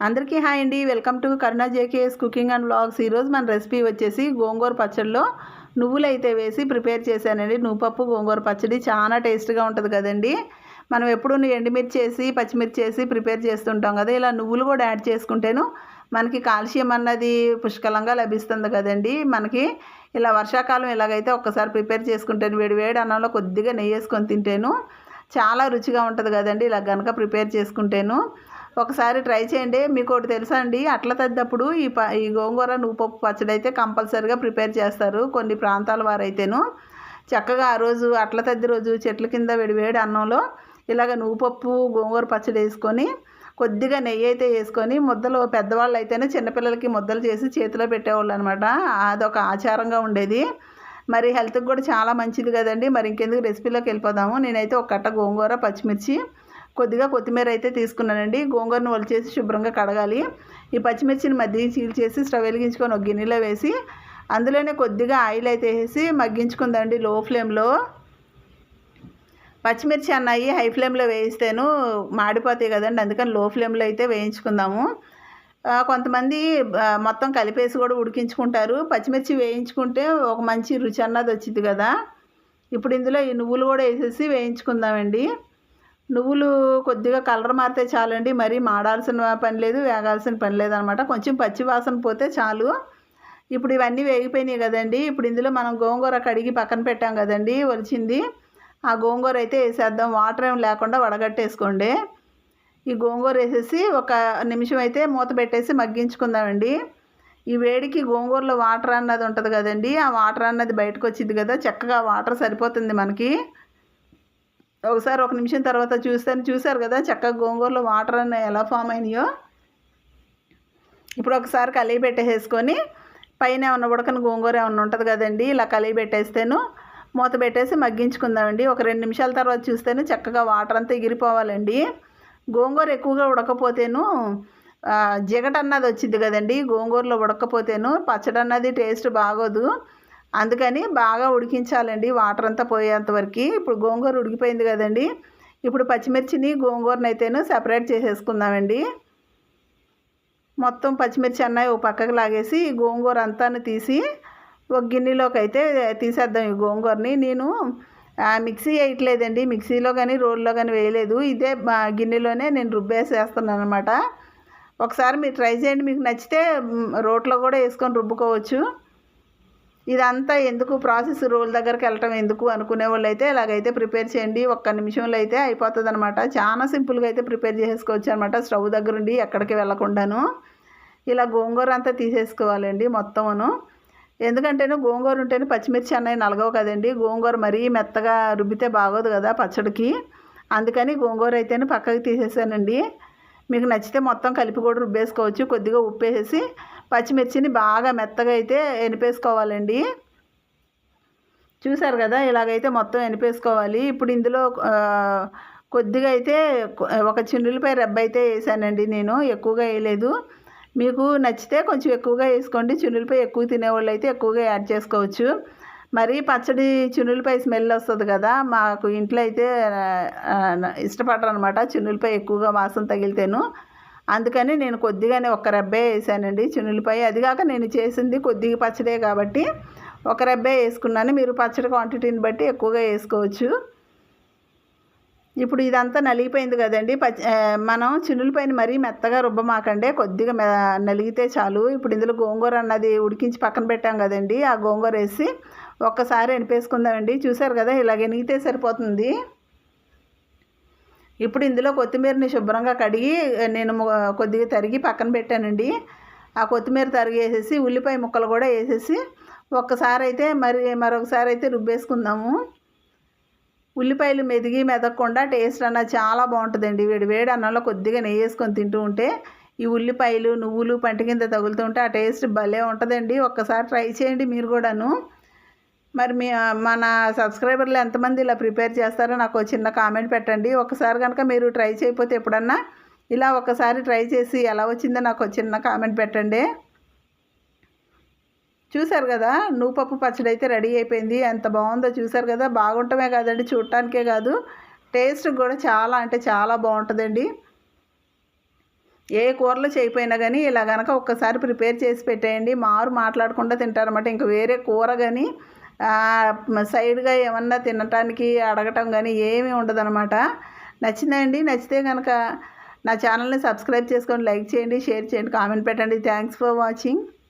అందరికీ హాయ్ అండి. Welcome to Karuna JKS cooking and blogs ఈరోజు మన రెసిపీ వచ్చేసి గోంగూర పచ్చడిలో నువ్వులు అయితే వేసి ప్రిపేర్ చేశానండి. నువ్వుపప్పు గోంగూర పచ్చడి చాలా టేస్ట్గా ఉంటుంది కదండి. మనం ఎప్పుడు ఎండుమిర్చి వేసి పచ్చిమిర్చి వేసి ప్రిపేర్ చేస్తుంటాం కదా. ఇలా నువ్వులు కూడా యాడ్ చేసుకుంటేను మనకి కాల్షియం అన్నది పుష్కలంగా లభిస్తుంది కదండి. మనకి ఇలా వర్షాకాలం ఇలాగైతే ఒక్కసారి ప్రిపేర్ చేసుకుంటేను వేడి వేడి అన్నంలో కొద్దిగా నెయ్యి వేసుకొని తింటేను చాలా రుచిగా ఉంటుంది కదండి. ఇలా కనుక ప్రిపేర్ చేసుకుంటేను ఒకసారి ట్రై చేయండి. మీకు ఒకటి తెలుసా అండి? అట్ల తద్దప్పుడు ఈ ప ఈ గోంగూర నువ్వుపప్పు పచ్చడి అయితే కంపల్సరీగా ప్రిపేర్ చేస్తారు కొన్ని ప్రాంతాల వారైతేను. చక్కగా ఆ రోజు అట్ల తద్ది రోజు చెట్ల కింద వేడి వేడి అన్నంలో ఇలాగ నువ్వుపప్పు గోంగూర పచ్చడి వేసుకొని కొద్దిగా నెయ్యి అయితే వేసుకొని ముద్దలు పెద్దవాళ్ళు అయితేనే చిన్నపిల్లలకి ముద్దలు చేసి చేతిలో పెట్టేవాళ్ళు అనమాట అదొక ఆచారంగా ఉండేది. మరి హెల్త్కి కూడా చాలా మంచిది కదండి. మరి ఇంకెందుకు రెసిపీలోకి వెళ్ళిపోదాము. నేనైతే ఒక కట్ట గోంగూర పచ్చిమిర్చి కొద్దిగా కొత్తిమీర అయితే తీసుకున్నానండి. గోంగూరను వలిచేసి శుభ్రంగా కడగాలి. ఈ పచ్చిమిర్చిని మధ్య చీల్చేసి స్టవ్ వెలిగించుకొని ఒక గిన్నెలో వేసి అందులోనే కొద్దిగా ఆయిల్ అయితే వేసి మగ్గించుకుందండి లో ఫ్లేమ్లో. పచ్చిమిర్చి అన్నాయి హై ఫ్లేమ్లో వేయిస్తేను మాడిపోతాయి కదండి. అందుకని లో ఫ్లేమ్లో అయితే వేయించుకుందాము. కొంతమంది మొత్తం కలిపేసి కూడా ఉడికించుకుంటారు. పచ్చిమిర్చి వేయించుకుంటే ఒక మంచి రుచి అన్నది వచ్చింది కదా. ఇప్పుడు ఇందులో ఈ నువ్వులు కూడా వేసేసి వేయించుకుందామండి. నువ్వులు కొద్దిగా కలర్ మారితే చాలండి. మరీ మాడాల్సిన పని లేదు వేగాల్సిన పని లేదనమాట. కొంచెం పచ్చి వాసన పోతే చాలు. ఇప్పుడు ఇవన్నీ వేగిపోయినాయి కదండి. ఇప్పుడు ఇందులో మనం గోంగూర కడిగి పక్కన పెట్టాం కదండి ఒలిచింది. ఆ గోంగూర అయితే వేసేద్దాం. వాటర్ ఏం లేకుండా వడగట్టేసుకోండి. ఈ గోంగూర వేసేసి ఒక నిమిషం అయితే మూత పెట్టేసి మగ్గించుకుందామండి. ఈ వేడికి గోంగూరలో వాటర్ అన్నది ఉంటుంది కదండి. ఆ వాటర్ అన్నది బయటకు వచ్చింది కదా చక్కగా వాటర్ సరిపోతుంది మనకి. ఒకసారి ఒక నిమిషం తర్వాత చూస్తాను. చూశారు కదా చక్కగా గోంగూరలో వాటర్ అన్న ఎలా ఫామ్ అయినాయో. ఇప్పుడు ఒకసారి కలిగి పెట్టేసుకొని పైన ఏమన్నా ఉడకని గోంగూర ఏమన్నా ఉంటుంది కదండి ఇలా కలిగి పెట్టేస్తేను మూత పెట్టేసి మగ్గించుకుందామండి. ఒక రెండు నిమిషాల తర్వాత చూస్తేనే చక్కగా వాటర్ అంతా ఎగిరిపోవాలండి. గోంగూర ఎక్కువగా ఉడకపోతేను జిగట అన్నది వచ్చింది కదండి. గోంగూరలో ఉడకపోతేను పచ్చడి అన్నది టేస్ట్ బాగోదు. అందుకని బాగా ఉడికించాలండి వాటర్ అంతా పోయేంత వరకు. ఇప్పుడు గోంగూర ఉడికిపోయింది కదండి. ఇప్పుడు పచ్చిమిర్చిని గోంగూరని అయితేను సెపరేట్ చేసేసుకుందామండి. మొత్తం పచ్చిమిర్చి అన్నవి ఒక పక్కకు లాగేసి గోంగూర అంతాను తీసి ఒక గిన్నెలోకి అయితే తీసేద్దాం ఈ గోంగూరని. నేను మిక్సీ వేయట్లేదండి. మిక్సీలో కానీ రోల్లో కానీ వేయలేదు. ఇదే గిన్నెలోనే నేను రుబ్బేసేస్తున్నాను అనమాట ఒకసారి మీరు ట్రై చేయండి. మీకు నచ్చితే రోట్లో కూడా వేసుకొని రుబ్బుకోవచ్చు. ఇదంతా ఎందుకు? ప్రాసెస్ రోల్ దగ్గరికి వెళ్ళటం ఎందుకు? అనుకునే వాళ్ళు అయితే ఇలాగైతే ప్రిపేర్ చేయండి ఒక్క నిమిషంలో అయితే అయిపోతుంది అనమాట చాలా సింపుల్గా అయితే ప్రిపేర్ చేసుకోవచ్చు అనమాట స్టవ్ దగ్గర ఉండి ఎక్కడికి వెళ్ళకుండాను. ఇలా గోంగూర అంతా తీసేసుకోవాలండి మొత్తమును. ఎందుకంటేనే గోంగూర ఉంటేనే పచ్చిమిర్చి అన్నవి నలగవు కదండి. గోంగూర మరీ మెత్తగా రుబ్బితే బాగోదు కదా పచ్చడికి. అందుకని గోంగూర అయితేనే పక్కకి తీసేసానండి. మీకు నచ్చితే మొత్తం కలిపి కూడా రుబ్బేసుకోవచ్చు. కొద్దిగా ఉప్పు పచ్చిమిర్చిని బాగా మెత్తగా అయితే ఎనిపేసుకోవాలండి. చూసారు కదా ఇలాగైతే మొత్తం ఎనిపేసుకోవాలి. ఇప్పుడు ఇందులో కొద్దిగా అయితే ఒక చిన్నులపై రెబ్బ అయితే వేసానండి నేను ఎక్కువగా వేయలేదు. మీకు నచ్చితే కొంచెం ఎక్కువగా వేసుకోండి. చిన్నులపై ఎక్కువ తినేవాళ్ళు అయితే ఎక్కువగా యాడ్ చేసుకోవచ్చు. మరి పచ్చడి చున్నులపై స్మెల్ వస్తుంది కదా మాకు ఇంట్లో అయితే ఇష్టపడరు అనమాట చున్నులపై ఎక్కువగా వాసన తగిలితేను. అందుకని నేను కొద్దిగానే ఒక రెబ్బే వేసానండి చున్నులపై. అదిగాక నేను చేసింది కొద్దిగా పచ్చడే కాబట్టి ఒక రెబ్బే వేసుకున్నాను. మీరు పచ్చడి క్వాంటిటీని బట్టి ఎక్కువగా వేసుకోవచ్చు. ఇప్పుడు ఇదంతా నలిగిపోయింది కదండి. పచ్చి మనం చిన్నులపైన మరీ మెత్తగా రుబ్బమాకండి కొద్దిగా నలిగితే చాలు. ఇప్పుడు ఇందులో గోంగూర అన్నది ఉడికించి పక్కన పెట్టాం కదండి. ఆ గోంగూర వేసి ఒక్కసారి ఎనిపేసుకుందామండి చూసారు కదా ఇలాగ ఎనిగితే సరిపోతుంది. ఇప్పుడు ఇందులో కొత్తిమీరని శుభ్రంగా కడిగి నేను కొద్దిగా తరిగి పక్కన పెట్టానండి. ఆ కొత్తిమీర తరిగి వేసేసి ఉల్లిపాయ ముక్కలు కూడా వేసేసి ఒక్కసారి అయితే మరి మరొకసారి అయితే రుబ్బేసుకుందాము. ఉల్లిపాయలు మెదిగి మెదగకుండా టేస్ట్ అన్న చాలా బాగుంటుందండి. వేడి వేడి అన్నంలో కొద్దిగా నెయ్యి వేసుకొని తింటూ ఉంటే ఈ ఉల్లిపాయలు నువ్వులు పంట కింద తగులుతుంటే ఆ టేస్ట్ భలే ఉంటుందండి. ఒక్కసారి ట్రై చేయండి మీరు కూడాను. మరి మీ మన సబ్స్క్రైబర్లు ఎంతమంది ఇలా ప్రిపేర్ చేస్తారో నాకు చిన్న కామెంట్ పెట్టండి. ఒకసారి కనుక మీరు ట్రై చేయకపోతే ఎప్పుడన్నా ఇలా ఒకసారి ట్రై చేసి ఎలా వచ్చిందో నాకు చిన్న కామెంట్ పెట్టండి. చూసారు కదా నువ్వుపప్పు పచ్చడి అయితే రెడీ అయిపోయింది. ఎంత బాగుందో చూసారు కదా బాగుంటమే కాదండి చూడటానికే కాదు. టేస్ట్ కూడా చాలా అంటే చాలా బాగుంటుందండి. ఏ కూరలు చేయకపోయినా కానీ ఇలా కనుక ఒక్కసారి ప్రిపేర్ చేసి పెట్టేయండి. మారు మాట్లాడకుండా తింటారన్నమాట. ఇంకా వేరే కూర కానీ సైడ్గా ఏమన్నా తినటానికి అడగటం కానీ ఏమీ ఉండదనమాట నచ్చిందండి. నచ్చితే కనుక నా ఛానల్ని సబ్స్క్రైబ్ చేసుకొని లైక్ చేయండి షేర్ చేయండి కామెంట్ పెట్టండి. Thanks for watching.